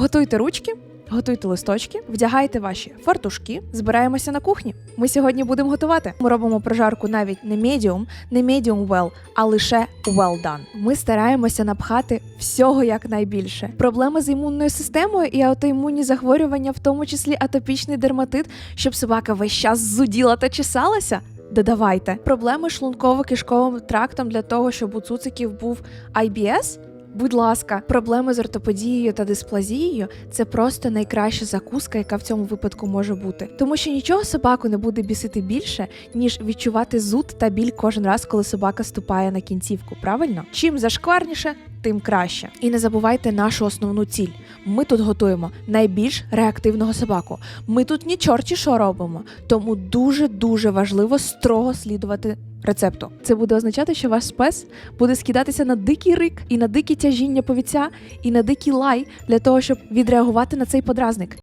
Готуйте ручки, готуйте листочки, вдягайте ваші фартушки, збираємося на кухні. Ми сьогодні будемо готувати. Ми робимо прожарку навіть не medium, не medium well, а лише well done. Ми стараємося напхати всього якнайбільше. Проблеми з імунною системою і аутоімунні захворювання, в тому числі атопічний дерматит, щоб собака весь час зуділа та чесалася. Додавайте проблеми шлунково-кишковим трактом для того, щоб у цуциків був IBS? Будь ласка, проблеми з ортопедією та дисплазією це просто найкраща закуска, яка в цьому випадку може бути. Тому що нічого собаку не буде бісити більше, ніж відчувати зуд та біль кожен раз, коли собака ступає на кінцівку. Правильно? Чим зашкварніше, тим краще. І не забувайте нашу основну ціль. Ми тут готуємо найбільш реактивного собаку. Ми тут ні чорті що робимо, тому дуже дуже важливо строго слідувати рецепту. Це буде означати, що ваш пес буде скидатися на дикий рик і на дикі тяжіння повіця, і на дикий лай для того, щоб відреагувати на цей подразник.